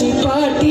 காட்சி பாட்டி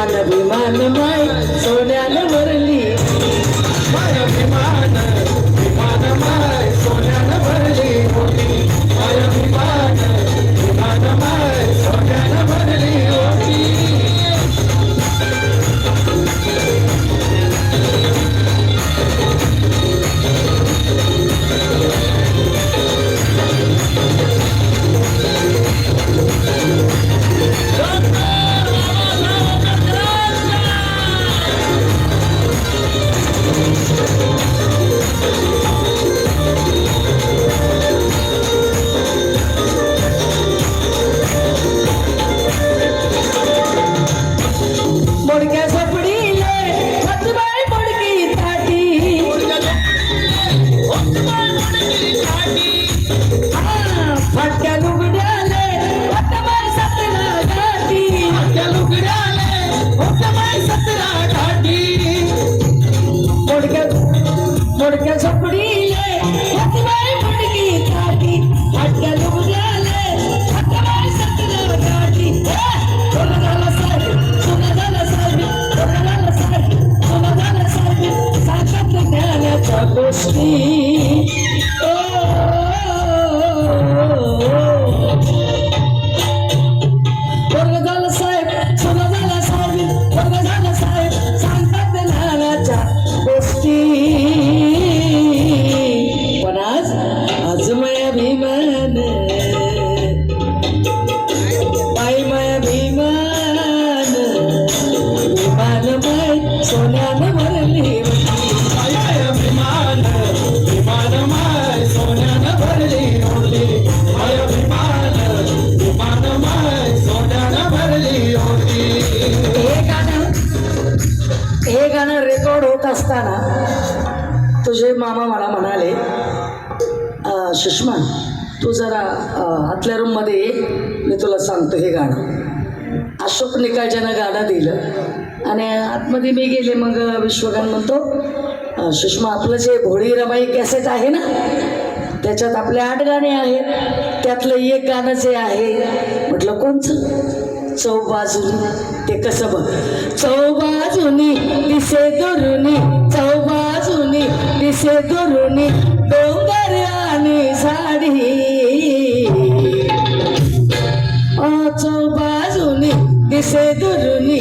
अभिमान माय सोन्यान वर सुषमा तू जरा आतल्या रूममध्ये ये. मी तुला सांगतो हे गाणं. अशोक निकाळच्यानं गाणं दिलं. आणि आतमध्ये मी गेले मग विश्वगान म्हणतो सुषमा आपलं जे भोळी रमाई कॅसेट आहे ना त्याच्यात आपले आठ गाणे आहेत. त्यातलं एक गाणं जे आहे म्हटलं कोणचं? चौबाजुनी ते कसं बघ. चौबाजूनी दिसे दुरुनी चौबाजूनी दिसे दुरुनी डोंगर्याने साडी अचौ बाजूनी दिसे दुरुनी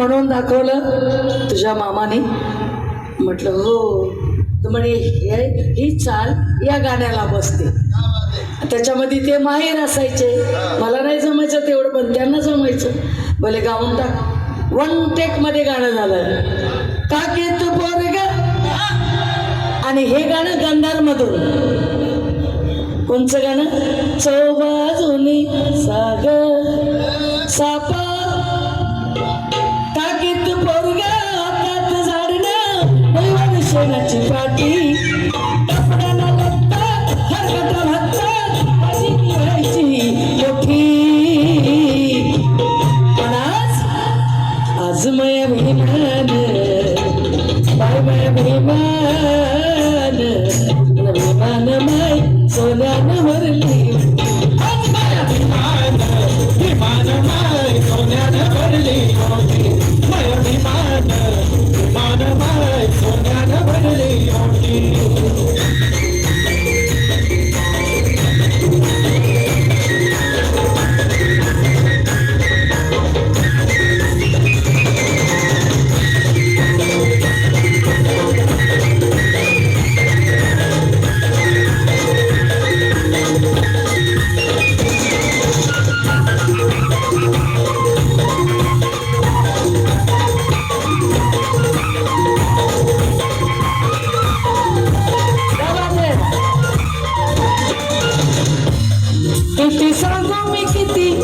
म्हणून दाखवलं तुझ्या मामाने. म्हटलं हो. तर म्हणे हे ही चाल या गाण्याला बसते. त्याच्यामध्ये ते माहीर असायचे. मला नाही जमायचं तेवढं पण त्यांना जमायचं. भले गाऊन टाक. वन टेकमध्ये गाणं झालं. का काकेत पोरग. आणि हे गाणं गंधारमधून. कोणचं गाणं? चौबाजूनी सागर. सापा to party. किती सळगाव मी किती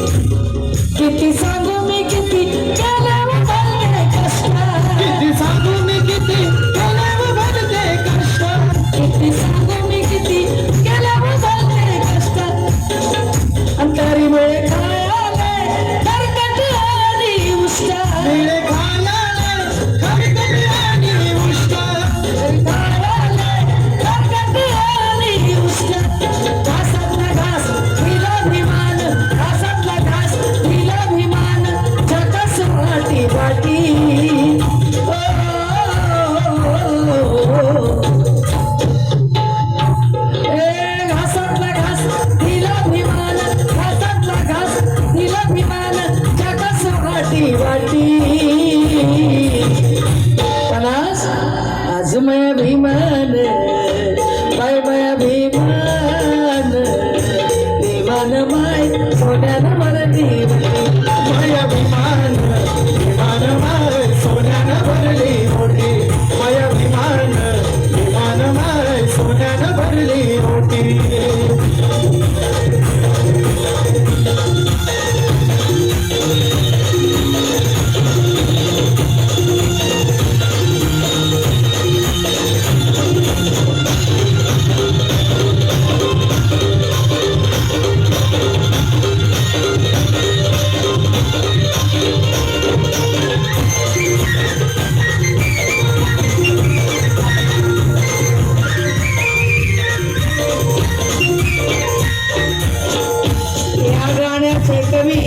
ते कवी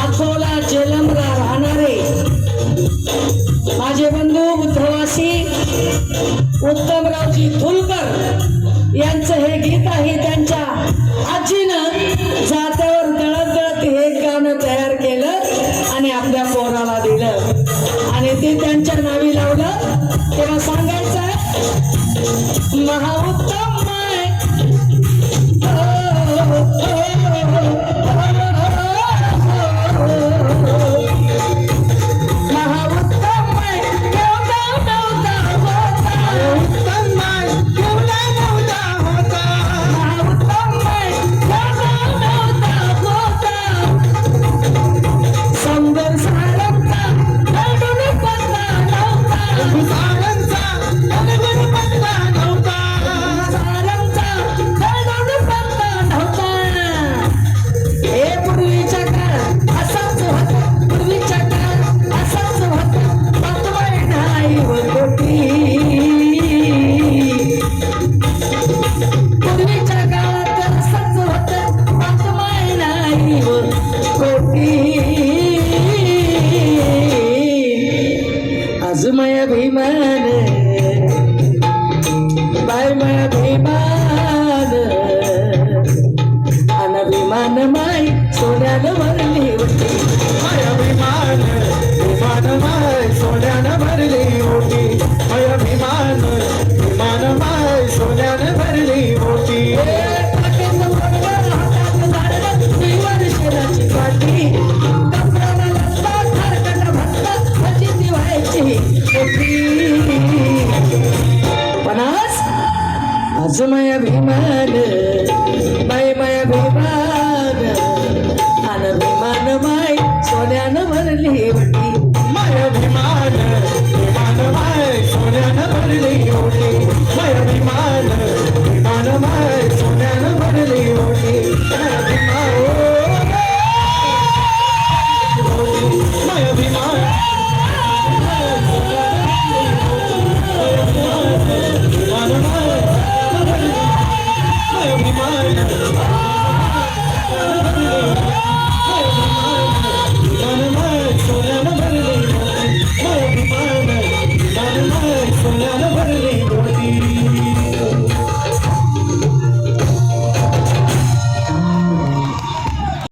अकोला जेलमला राहणारे माझे बंधू उद्धवासी उत्तमरावजी धुलकर यांचं हे गीत आहे. त्यांच्या आजीनं जात्यावर दळत दळत हे गाणं तयार केलं आणि आपल्या पोराला दिलं. आणि ते त्यांच्या नावी लावलं. तेव्हा सांगायचं महाउत्तम अभिमान बायमाभिमान अनभिमान माय सोन्यानं भरली होती. माय अभिमान अभिमान माय सोन्यानं भरली